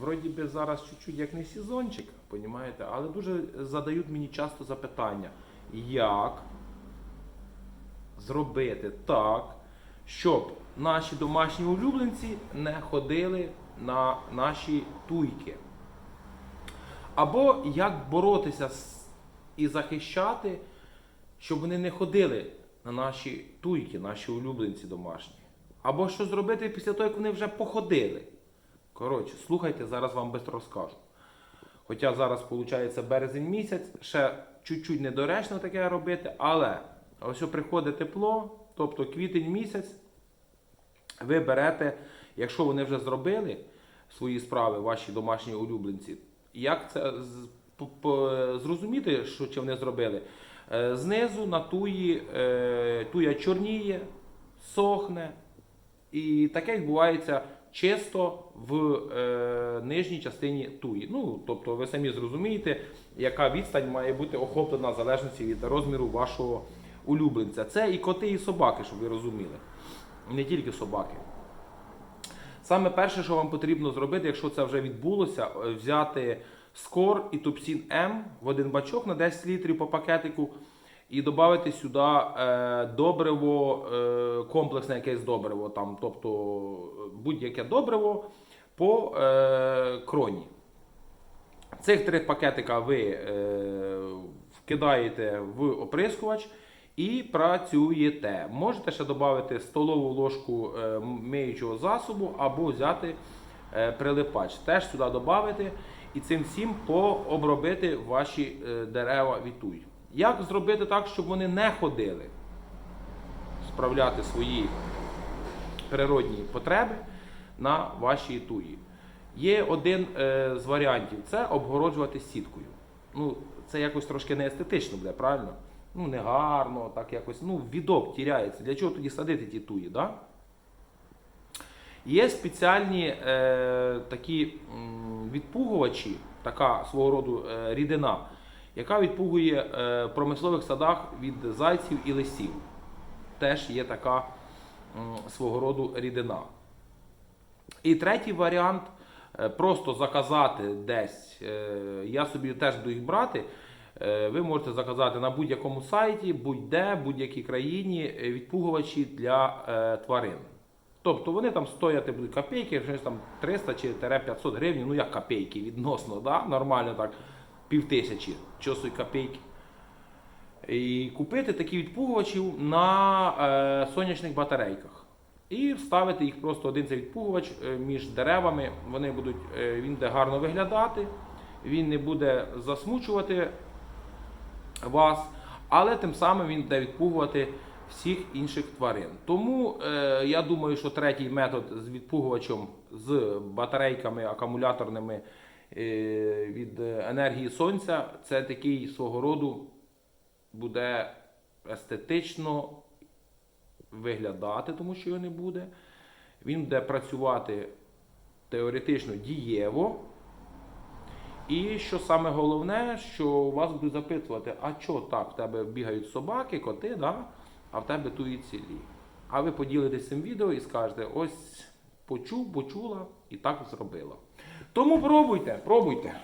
вроді би зараз чуть-чуть як не сезончик, понімаєте, але дуже задають мені часто запитання, як зробити так, щоб наші домашні улюбленці не ходили на наші туйки. Або як боротися і захищати, щоб вони не ходили на наші туйки, наші улюбленці домашні. Або що зробити після того, як вони вже походили. Коротше, слухайте, зараз вам швидко розкажу. Хоча зараз, виходить, березень місяць, ще чуть-чуть недоречно таке робити, але ось приходить тепло, тобто квітень місяць, ви берете, якщо вони вже зробили свої справи, ваші домашні улюбленці, як це зрозуміти, що чи вони зробили? Е, Знизу на туї е, туя чорніє, сохне, і таке відбувається чисто в е, нижній частині туї. Ну, тобто ви самі зрозумієте, яка відстань має бути охоплена в залежності від розміру вашого улюбленця. Це і коти, і собаки, щоб ви розуміли. Не тільки собаки. Саме перше, що вам потрібно зробити, якщо це вже відбулося, е, взяти скор і тупсін М в один бачок на 10 літрів по пакетику і додати сюди е, добриво, е, комплексне якесь добриво, там, тобто е, будь-яке добриво по е, кроні. Цих три пакетика ви е, вкидаєте в оприскувач і працюєте. Можете ще додати столову ложку е, миючого засобу або взяти е, прилипач. Теж сюди додати і цим всім пообробити ваші е, дерева від туй. Як зробити так, щоб вони не ходили? Справляти свої природні потреби на вашій туї. Є один е, з варіантів це обгороджувати сіткою. Ну, це якось трошки не естетично буде, правильно? Ну, не так якось. Ну, відок тіряється. Для чого тоді садити ті туї, да? Є спеціальні е, такі м, відпугувачі, така свого роду е, рідина, яка відпугує е, в промислових садах від зайців і лисів. Теж є така свого роду рідина. І третій варіант е, просто заказати десь. е, Я собі теж буду їх брати. Е, Ви можете заказати на будь-якому сайті, будь-де, будь-якій країні е, відпугувачі для е, тварин. Тобто вони там стояти будуть копійки, щось там 300 чи 500 гривень, ну як копійки відносно, да? нормально так, півтисячі, чосу копійки. І купити такі відпугувачі на е, сонячних батарейках. І вставити їх просто один цей відпугувач е, між деревами. Вони будуть, е, він буде гарно виглядати, він не буде засмучувати вас, але тим самим він буде відпугувати всіх інших тварин. Тому е, я думаю, що третій метод з відпугувачем з батарейками акумуляторними від е, енергії сонця це такий свого роду буде естетично виглядати, тому що його не буде. Він буде працювати теоретично дієво. І що саме головне, що вас будуть запитувати, а що так, в тебе бігають собаки, коти, да? а в тебе туї цілі. А ви поділитесь цим відео і скажете, ось почув, почула і так зробила. Тому пробуйте, пробуйте.